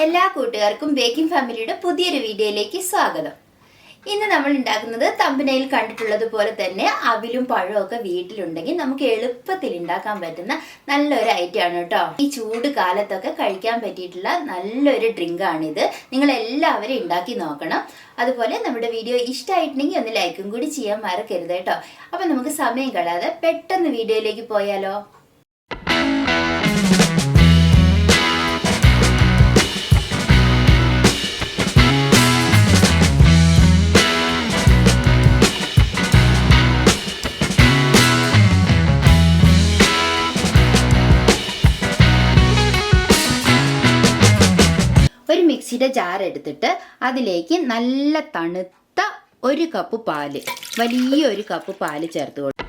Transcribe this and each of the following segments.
എല്ലാ കൂട്ടുകാർക്കും ബേക്കിംഗ് ഫാമിലിയുടെ പുതിയൊരു വീഡിയോയിലേക്ക് സ്വാഗതം. ഇന്ന് നമ്മൾ ഉണ്ടാക്കുന്നത് തമ്പനയിൽ കണ്ടിട്ടുള്ളത് പോലെ തന്നെ അവിലും പഴവും ഒക്കെ വീട്ടിലുണ്ടെങ്കിൽ നമുക്ക് എളുപ്പത്തിൽ ഉണ്ടാക്കാൻ പറ്റുന്ന നല്ലൊരു ഐറ്റം ആണ് കേട്ടോ. ഈ ചൂട് കാലത്തൊക്കെ കഴിക്കാൻ പറ്റിയിട്ടുള്ള നല്ലൊരു ഡ്രിങ്ക് ആണിത്. നിങ്ങൾ എല്ലാവരും ഉണ്ടാക്കി നോക്കണം. അതുപോലെ നമ്മുടെ വീഡിയോ ഇഷ്ടമായിട്ടുണ്ടെങ്കിൽ ഒന്ന് ലൈക്കും കൂടി ചെയ്യാൻ മറക്കരുത് കേട്ടോ. അപ്പൊ നമുക്ക് സമയം കളയാതെ പെട്ടെന്ന് വീഡിയോയിലേക്ക് പോയാലോ? മിക്സിയുടെ ജാർ എടുത്തിട്ട് അതിലേക്ക് നല്ല തണുത്ത ഒരു കപ്പ് പാൽ വലിയ ഒരു കപ്പ് പാൽ ചേർത്ത് കൊടുക്കും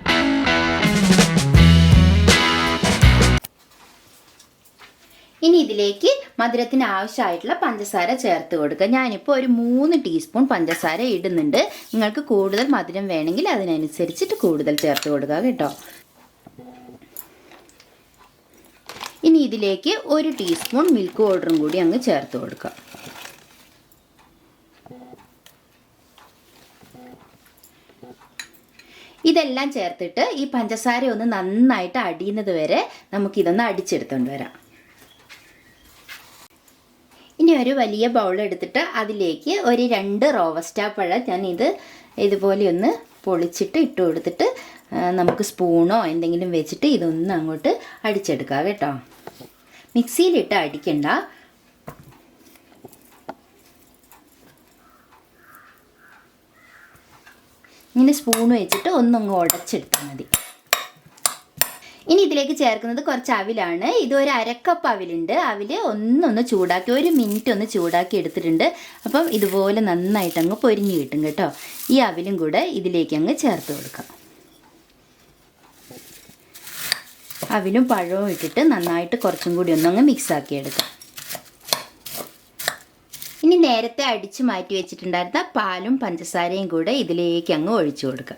ഇനി ഇതിലേക്ക് മധുരത്തിന് ആവശ്യമായിട്ടുള്ള പഞ്ചസാര ചേർത്ത് കൊടുക്കുക. ഞാനിപ്പോൾ ഒരു മൂന്ന് ടീസ്പൂൺ പഞ്ചസാര ഇടുന്നുണ്ട്. നിങ്ങൾക്ക് കൂടുതൽ മധുരം വേണമെങ്കിൽ അതിനനുസരിച്ചിട്ട് കൂടുതൽ ചേർത്ത് കൊടുക്കുക കേട്ടോ. ഇനി ഇതിലേക്ക് ഒരു ടീസ്പൂൺ മിൽക്ക് പൗഡറും കൂടി അങ്ങ് ചേർത്ത് കൊടുക്കുക. ഇതെല്ലാം ചേർത്തിട്ട് ഈ പഞ്ചസാര ഒന്ന് നന്നായിട്ട് അടിയുന്നത് വരെ നമുക്കിതൊന്ന് അടിച്ചെടുത്തോണ്ട് വരാം. ഇനി ഒരു വലിയ ബൗൾ എടുത്തിട്ട് അതിലേക്ക് ഒരു രണ്ട് റോവസ്റ്റാ പഴം ഞാൻ ഇത് ഇതുപോലെ ഒന്ന് പൊളിച്ചിട്ട് ഇട്ട് കൊടുത്തിട്ട് നമുക്ക് സ്പൂണോ എന്തെങ്കിലും വെച്ചിട്ട് ഇതൊന്ന് അങ്ങോട്ട് അടിച്ചെടുക്കാം കേട്ടോ. മിക്സിയിലിട്ട് അടിക്കണ്ട. ഇങ്ങനെ സ്പൂൺ വെച്ചിട്ട് ഒന്നങ്ങ് ഉടച്ചെടുത്താൽ മതി. ഇനി ഇതിലേക്ക് ചേർക്കുന്നത് കുറച്ച് അവിലാണ്. ഇത് ഒരു അരക്കപ്പ് അവിലുണ്ട്. അവിൽ ഒന്നൊന്ന് ചൂടാക്കി ഒരു മിനിറ്റ് ഒന്ന് ചൂടാക്കി എടുത്തിട്ടുണ്ട്. അപ്പം ഇതുപോലെ നന്നായിട്ട് അങ്ങ് പൊരിഞ്ഞ് കിട്ടും കേട്ടോ. ഈ അവിലും കൂടെ ഇതിലേക്ക് അങ്ങ് ചേർത്ത് കൊടുക്കാം. അവിലും പഴവും ഇട്ടിട്ട് നന്നായിട്ട് കുറച്ചും കൂടി ഒന്നങ്ങ് മിക്സാക്കി എടുക്കാം. നേരത്തെ അടിച്ചു മാറ്റി വെച്ചിട്ടുണ്ടായിരുന്ന പാലും പഞ്ചസാരയും കൂടെ ഇതിലേക്ക് അങ്ങ് ഒഴിച്ചു കൊടുക്കുക.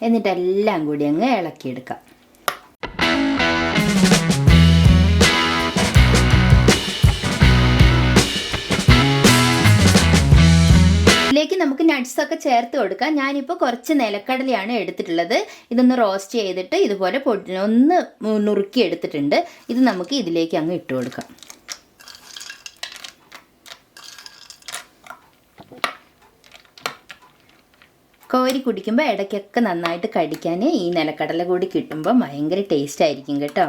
എന്നിട്ടെല്ലാം കൂടി അങ്ങ് ഇളക്കിയെടുക്കാം നമുക്ക് നട്ട്സ് ഒക്കെ ചേർത്ത് കൊടുക്കാം. ഞാനിപ്പോൾ കുറച്ച് നിലക്കടലയാണ് എടുത്തിട്ടുള്ളത്. ഇതൊന്ന് റോസ്റ്റ് ചെയ്തിട്ട് ഇതുപോലെ പൊടി ഒന്ന് നുറുക്കി എടുത്തിട്ടുണ്ട്. ഇത് നമുക്ക് ഇതിലേക്ക് അങ്ങ് ഇട്ട് കൊടുക്കാം. കോരി കുടിക്കുമ്പോൾ ഇടയ്ക്കൊക്കെ നന്നായിട്ട് കടിക്കാൻ ഈ നിലക്കടല കൂടി കിട്ടുമ്പോൾ ഭയങ്കര ടേസ്റ്റ് ആയിരിക്കും കേട്ടോ.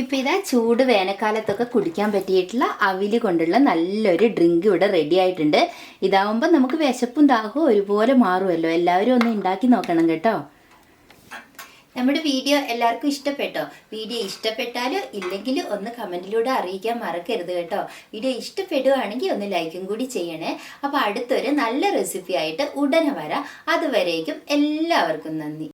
ഇപ്പം ഇതാ ചൂട് വേനൽക്കാലത്തൊക്കെ കുടിക്കാൻ പറ്റിയിട്ടുള്ള അവിൽ കൊണ്ടുള്ള നല്ലൊരു ഡ്രിങ്ക് ഇവിടെ റെഡി ആയിട്ടുണ്ട്. ഇതാവുമ്പോൾ നമുക്ക് വിശപ്പും ദാഹവും ഒരുപോലെ മാറുമല്ലോ. എല്ലാവരും ഒന്ന് ഉണ്ടാക്കി നോക്കണം കേട്ടോ. നമ്മുടെ വീഡിയോ എല്ലാവർക്കും ഇഷ്ടപ്പെട്ടോ? വീഡിയോ ഇഷ്ടപ്പെട്ടാലോ ഇല്ലെങ്കിൽ ഒന്ന് കമന്റിലൂടെ അറിയിക്കാൻ മറക്കരുത് കേട്ടോ. വീഡിയോ ഇഷ്ടപ്പെടുകയാണെങ്കിൽ ഒന്ന് ലൈക്കും കൂടി ചെയ്യണേ. അപ്പോൾ അടുത്തൊരു നല്ല റെസിപ്പി ആയിട്ട് ഉടനെ വരാം. അതുവരേക്കും എല്ലാവർക്കും നന്ദി.